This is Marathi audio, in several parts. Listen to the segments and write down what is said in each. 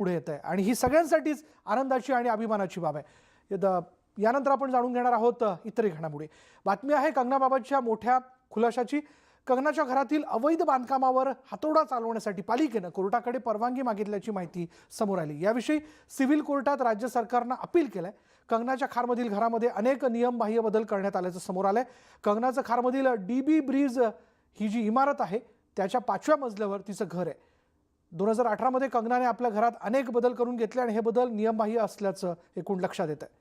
पुढे येत आहे आणि ही सगळ्यांसाठीच आनंदाची आणि अभिमानाची बाब आहे. द- यानंतर आपण जाणून घेणार आहोत इतरही घडामोडी. बातमी आहे कंगनाबाबतच्या मोठ्या खुलाशाची. कंगनाच्या घरातील अवैध बांधकामावर हातोडा चालवण्यासाठी पालिकेनं कोर्टाकडे परवानगी मागितल्याची माहिती समोर आली. याविषयी सिव्हिल कोर्टात राज्य सरकारनं अपील केलंय. कंगनाच्या खारमधील घरामध्ये अनेक नियमबाह्य बदल करण्यात आल्याचं समोर आलंय. कंगनाचं खारमधील डी बी ब्रिज ही जी इमारत आहे त्याच्या पाचव्या मजल्यावर तिचं घर आहे. दोन हजार अठरामध्ये कंगनाने आपल्या घरात अनेक बदल करून घेतले आणि हे बदल नियमबाह्य असल्याचं एकूण लक्षात येत आहे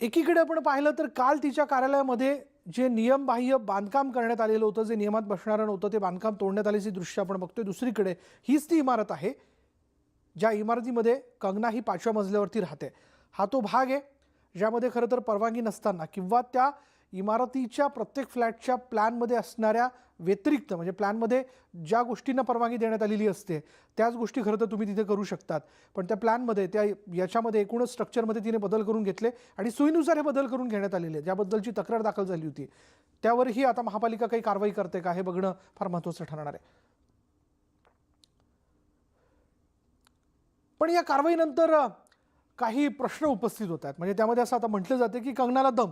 एकीकडे आपण पाहिलं तर काल तिच्या कार्यालयामध्ये जे नियमबाह्य बांधकाम करण्यात आलेलं होतं जे नियमात बसणारं नव्हतं ते बांधकाम तोडण्यात आल्याची दृश्य आपण बघतोय. दुसरीकडे हीच ती इमारत आहे ज्या इमारतीमध्ये कंगना ही पाचव्या मजल्यावरती राहते. हा तो भाग आहे ज्यामध्ये खरं तर परवानगी नसताना किंवा त्या इमारतीच्या प्रत्येक फ्लॅटच्या प्लॅनमध्ये असणाऱ्या व्यतिरिक्त म्हणजे प्लॅनमध्ये ज्या गोष्टींना परवानगी देण्यात आलेली असते त्याच गोष्टी खरं तर तुम्ही तिथे करू शकतात. पण त्या प्लॅनमध्ये त्या याच्यामध्ये एकूणच स्ट्रक्चरमध्ये तिने बदल करून घेतले आणि सोयीनुसार हे बदल करून घेण्यात आलेले ज्याबद्दलची तक्रार दाखल झाली होती. त्यावरही आता महापालिका काही कारवाई करते का हे बघणं फार महत्त्वाचं ठरणार आहे. पण या कारवाईनंतर काही प्रश्न उपस्थित होत आहेत म्हणजे त्यामध्ये असं आता म्हटलं जाते की कंगनाला दम.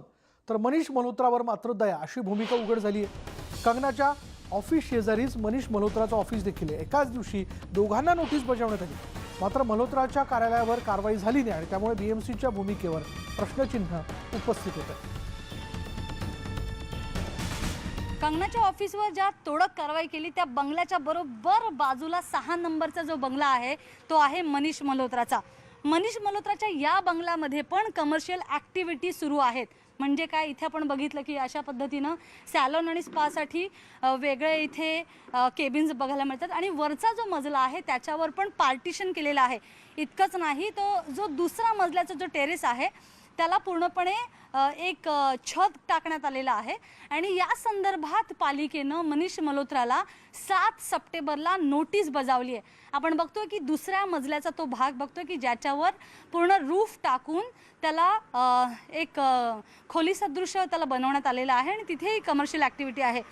तर मनीष मल्होत्रावर मात्र दया अशी भूमिका उघड झाली आहे. कंगनाच्या ऑफिस शेजारीच मनीष मल्होत्राचं ऑफिस देखील आहे. एकाच दिवशी दोघांना नोटीस बजावण्यात आली. मात्र मल्होत्राच्या कार्यालयावर कारवाई झाली नाही आणि त्यामुळे बीएमसीच्या भूमिकेवर प्रश्नचिन्ह उपस्थित होतं. कंगनाच्या ऑफिसवर ज्या तोडक कारवाई केली त्या बंगल्याच्या बरोबर बाजूला सहा नंबरचा जो बंगला आहे तो आहे मनीष मल्होत्राचा. मनीष मल्होत्राच्या या बंगल्यामध्ये पण कमर्शियल ॲक्टिव्हिटी सुरू आहेत. म्हणजे काय इथे आपण बघितलं की अशा पद्धतीनं सॅलॉन आणि स्पासाठी वेगळे इथे केबिन्स बघायला मिळतात. आणि वरचा जो मजला आहे त्याच्यावर पण पार्टिशन केलेलं आहे. इतकंच नाही तो जो दुसरा मजल्याचा जो टेरेस आहे त्याला पूर्णपणे एक छत टाकण्यात आलेला आहे. आणि या संदर्भात पालिकेनं मनीष मल्होत्राला सात सप्टेंबरला नोटीस बजावली आहे. आपण बघतोय की दुसऱ्या मजल्याचा तो भाग बघतोय की ज्याच्यावर पूर्ण रूफ टाकून त्याला एक खोलीसदृश्य खोली सदृश्य त्याला बनवण्यात आलेलं आहे. आणि तिथेही कमर्शियल ॲक्टिव्हिटी आहे.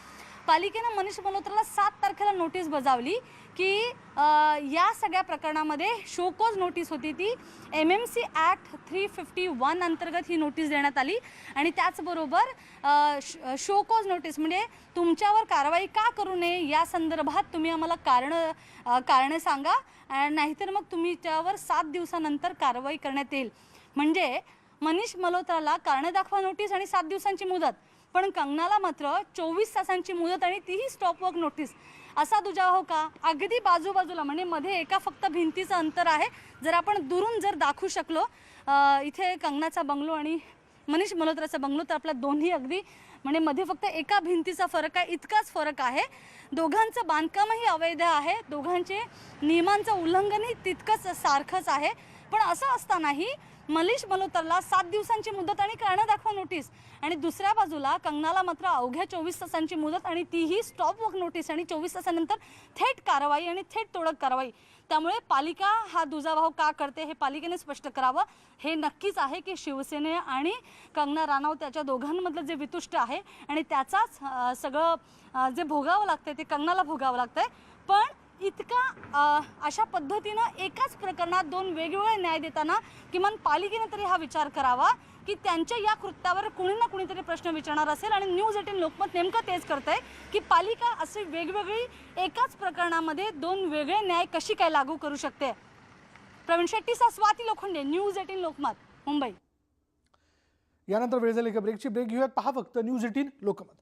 पालिकेनं मनीष मल्होत्राला सात तारखेला नोटीस बजावली की या सगळ्या प्रकरणामध्ये शोकोज नोटीस होती ती. M M C act three fifty one अंतर्गत ही नोटीस देण्यात आली. आणि त्याचबरोबर श- शोकोज नोटीस म्हणजे तुमच्यावर कारवाई का करू नये या संदर्भात तुम्ही आम्हाला कारणं अ, कारणे सांगा. नाहीतर मग तुम्ही त्यावर सात दिवसानंतर कारवाई करण्यात येईल. म्हणजे मनीष मल्होत्राला कारणं दाखवा नोटीस आणि सात दिवसांची मुदत. पण कंगनाला मात्र चोवीस तासांची मुदत आणि तीही स्टॉपवर्क नोटीस असा दुजावा हो का? अगदी बाजूबाजूला म्हणजे मध्ये एका फक्त भिंतीचं अंतर आहे. जर आपण दुरून जर दाखवू शकलो इथे कंगनाचा बंगलो आणि मनीष मल्होत्राचा बंगलो तर आपला दोन्ही अगदी म्हणजे मध्ये फक्त एका भिंतीचा फरक आहे इतकाच फरक आहे. दोघांचं बांधकामही अवैध आहे. दोघांचे नियमांचं उल्लंघनही तितकंच सारखंच आहे. पण असं असतानाही मनीष मल्होत्राला सात दिवसांची मुदत आणि कारणं दाखवा नोटीस. आणि दुसऱ्या बाजूला कंगनाला मात्र अवघ्या चोवीस तासांची मुदत आणि तीही स्टॉप वर्क नोटीस आणि चोवीस तासानंतर थेट कारवाई आणि थेट तोडक कारवाई. त्यामुळे पालिका हा दुजाभाव का करते हे पालिकेने स्पष्ट करावं. हे नक्कीच आहे की शिवसेने आणि कंगना राणावत त्याच्या दोघांमधलं जे वितुष्ट आहे आणि त्याचाच सगळं जे भोगावं लागतंय ते कंगनाला भोगावं लागतंय. पण इतका अशा पद्धतीनं एकाच प्रकरणात दोन वेगवेगळे न्याय देताना किमान पालिकेने तरी हा विचार करावा की त्यांच्या या कृत्यावर कुणी ना कुणीतरी प्रश्न विचारणार असेल आणि न्यूज एटीन लोकमत नेमकं तेच करतंय की पालिका असे वेगवेगळी एकाच प्रकरणामध्ये दोन वेगळे न्याय कशी काय लागू करू शकते? प्रवीण शेट्टीचा स्वाती लोखंडे न्यूज एटीन लोकमत मुंबई. यानंतर वेळ झाली का ब्रेकची? ब्रेक घेऊयात. पहा फक्त न्यूज एटीन लोकमत.